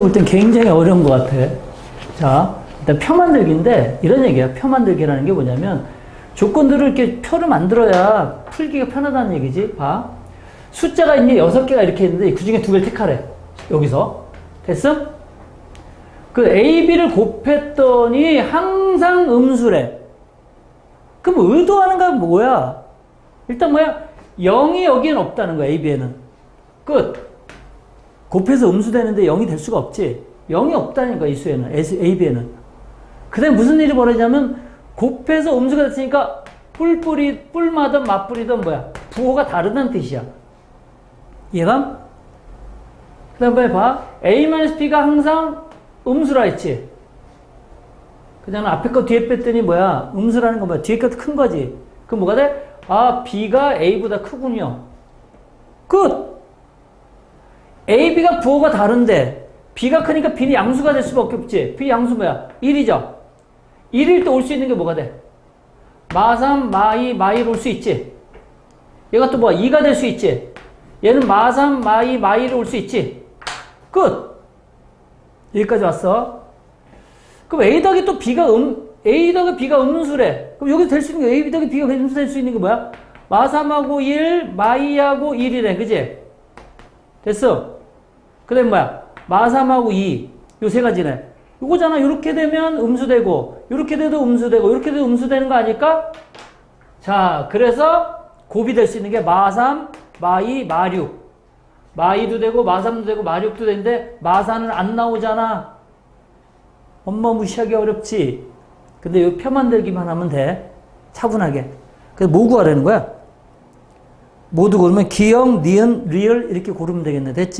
볼 땐 굉장히 어려운 것 같아. 자, 일단 표 만들기인데 이런 얘기야. 표 만들기라는 게 뭐냐면 조건들을 이렇게 표를 만들어야 풀기가 편하다는 얘기지. 봐. 숫자가 이제 여섯 개가 이렇게 있는데 그 중에 두 개를 택하래. 여기서. 됐어? 그 A, B를 곱했더니 항상 음수래. 그럼 의도하는 건 뭐야? 일단 뭐야? 0이 여기엔 없다는 거야, A, B에는. 끝. 곱해서 음수되는데 0이 될 수가 없지. 0이 없다니까, 이 수에는. A, B에는. 그 다음에 무슨 일이 벌어지냐면, 곱해서 음수가 됐으니까, 뿔뿔이, 뿔마든 맞뿔이든 뭐야. 부호가 다르다는 뜻이야. 이해감? 그 다음에 봐. A-B가 항상 음수라 했지. 그냥 앞에 거 뒤에 뺐더니 뭐야. 음수라는 건 뭐야. 뒤에 것도 큰 거지. 그럼 뭐가 돼? 아, B가 A보다 크군요. 끝! A, B가 부호가 다른데 B가 크니까 B는 양수가 될 수밖에 없지. B 양수 뭐야? 1이죠. 1일 때 올 수 있는 게 뭐가 돼? 마3, 마2, 마1 올 수 있지. 얘가 또 뭐야? 2가 될 수 있지. 얘는 마3, 마2, 마1 올 수 있지. 끝. 여기까지 왔어. 그럼 A 덕이 또 B가 음, A 덕이 B가 음수래. 그럼 여기 될 수 있는 게 A 덕이 B가 음수 될 수 있는 게 뭐야? 마3하고 1, 마2하고 1이래. 그지? 됐어. 그 다음에 뭐야? 마3하고 2. 요세 가지네. 요거잖아. 요렇게 되면 음수되고, 요렇게 돼도 음수되고, 요렇게 돼도 음수되는 거 아닐까? 자, 그래서 곱이 될 수 있는 게 마3, 마2, 마6. 마2도 되고, 마3도 되고, 마6도 되는데, 마4는 안 나오잖아. 엄마 무시하기 어렵지. 근데 요 표 만들기만 하면 돼. 차분하게. 그래서 뭐 구하라는 거야? 모두 고르면 기억, 니은, 리을 이렇게 고르면 되겠네. 됐지?